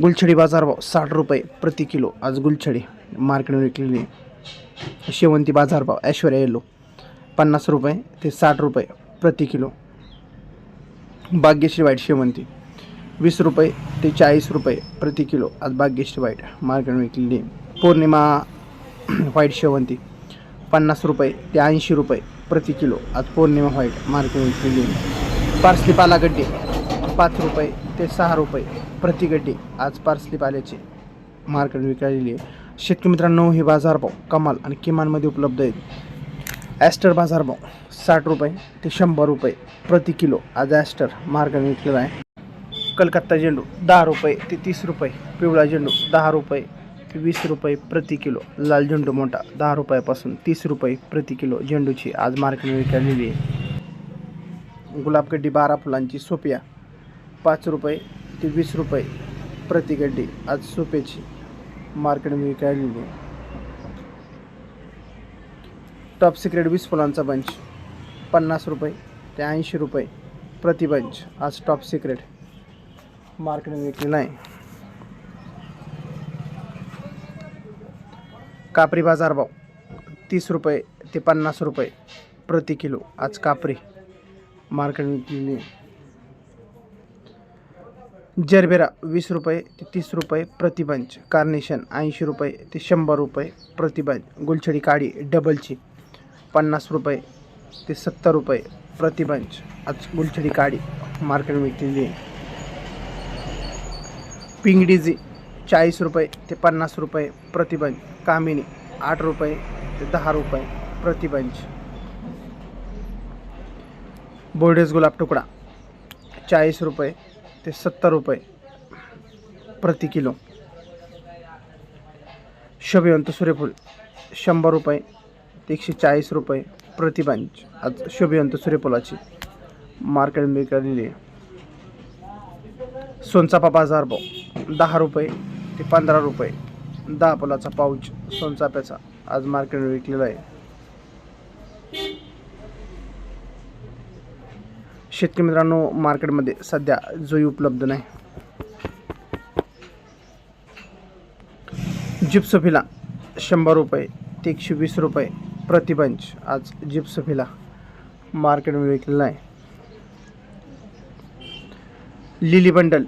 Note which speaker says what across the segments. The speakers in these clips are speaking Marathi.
Speaker 1: गुलछडी बाजारभाव साठ रुपये प्रति किलो. आज गुलछडी मार्केटमध्ये विकलेली आहे. शेवंती बाजारभाव ऐश्वर्या येलो पन्नास रुपये ते साठ रुपये प्रति किलो. भाग्यश्री वाईट शेवंती वीस रुपये ते चाळीस रुपये प्रति किलो. आज भाग्यश्री वाईट मार्केटमध्ये विकलेली आहे. पौर्णिमा व्हाईट शेवंती पन्नास रुपये ते ऐंशी रुपये प्रति किलो. आज पौर्णिमा व्हाईट मार्केटमध्ये विकलेली आहे. पार्सली पालागड्डे पाच रुपये ते सहा रुपये प्रति गड्डी आज पार्सली पाल्याची मार्केट विकलेली आहे. शेतकरी मित्रांनो हे बाजारभाव कमाल आणि किमानमध्ये उपलब्ध आहेत. ॲस्टर बाजारभाव साठ रुपये ते शंभर रुपये प्रति किलो आज ॲस्टर मार्केट विकलेला आहे. कलकत्ता झेंडू दहा रुपये ते तीस रुपये पिवळा झेंडू दहा रुपये ते वीस रुपये प्रति किलो लाल झेंडू मोठा दहा रुपयापासून तीस रुपये प्रति किलो झेंडूची आज मार्केट विकायलेली आहे. गुलाबगड्डी बारा फुलांची सोपिया पाच रुपये ते वीस रुपये प्रति गड्डी आज सोप्याची मार्केटमध्ये विकायलेली आहे. टॉप सिक्रेट वीस फुलांचा बंच पन्नास रुपये ते ऐंशी रुपये प्रति बंच आज टॉप सिक्रेट मार्केटमध्ये विकलेला आहे. कापरी बाजारभाव तीस रुपये ते पन्नास रुपये प्रति किलो आज कापरी मार्केट विकलेली आहे. जरबेरा वीस रुपये ते तीस रुपये प्रतिबंच कार्नेशन ऐंशी रुपये ते शंभर रुपये प्रतिबंच गुलछडी काडी डबलची पन्नास रुपये ते सत्तर रुपये प्रतिबंच. आज गुलछडी काडी मार्केट मिळतील पिंगडीजी चाळीस रुपये ते पन्नास रुपये प्रतिबंच कामिनी आठ रुपये ते दहा रुपये प्रतिबंच. बोर्डेस गुलाब तुकडा चाळीस रुपये ते सत्तर रुपये प्रति किलो. शोभिवंत सूर्यफूल शंभर रुपये ते एकशे चाळीस रुपये प्रतिबांच आज शोभिवंत सूर्यफुलाची मार्केट विकलेली आहे. सोनचापा बाजार भाव दहा रुपये ते पंधरा रुपये. दहा फुलाचा पाऊच सोनचाप्याचा आज मार्केट विकलेला आहे. शेतकरी मित्रांनो मार्केटमध्ये सध्या जोई उपलब्ध नाही. जिप्सफीला शंभर रुपये ते एकशे वीस रुपये प्रतिबंच आज जिप्सफीला मार्केटमध्ये विकलेला आहे लिली बंडल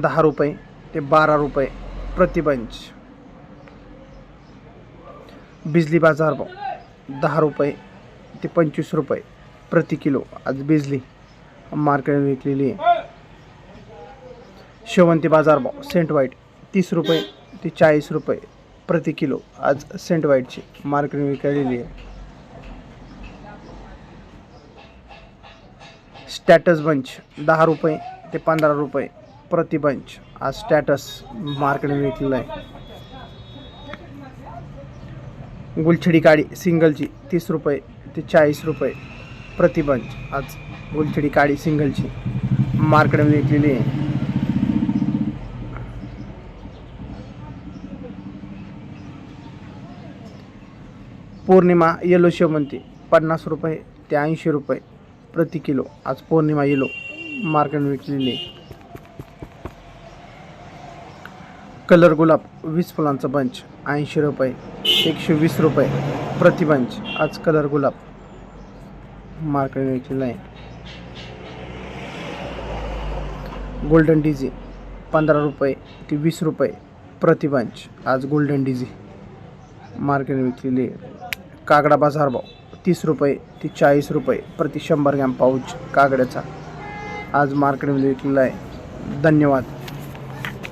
Speaker 1: दहा रुपये ते बारा रुपये प्रतिबंच बिजली बाजार भाव दहा रुपये ते पंचवीस रुपये प्रति किलो आज बिजली. मार्केट विकलेली आहे. शेवंती बाजार भाव सेंट वाईट तीस रुपये ते चाळीस रुपये प्रति किलो. आज सेंट वाईटची मार्केट विकलेली आहे. स्टॅटस बंच दहा रुपये ते पंधरा रुपये प्रति बंच. आज स्टॅटस मार्केट विकलेलं आहे. गुलछडी काडी सिंगलची तीस रुपये ते चाळीस रुपये प्रतिबंच आज गोलछडी काळी सिंगलची मार्केटमध्ये विकलेली आहे. पौर्णिमा येलो शेवंती पन्नास रुपये ते ऐंशी रुपये प्रति किलो. आज पौर्णिमा येलो मार्केट विकलेली आहे. कलर गुलाब वीस फुलांचा बंच ऐंशी रुपये एकशे वीस रुपये प्रति बंच आज कलर गुलाब मार्केट विकलेला आहे गोल्डन डीजी पंधरा रुपये ते वीस रुपये प्रतिबंच आज गोल्डन डीजी मार्केट विकलेली आहे. कागडा बाजारभाव तीस रुपये ते चाळीस रुपये प्रति शंभर ग्रॅम पाऊच कागड्याचा. आज मार्केटमध्ये विकलेला आहे. धन्यवाद.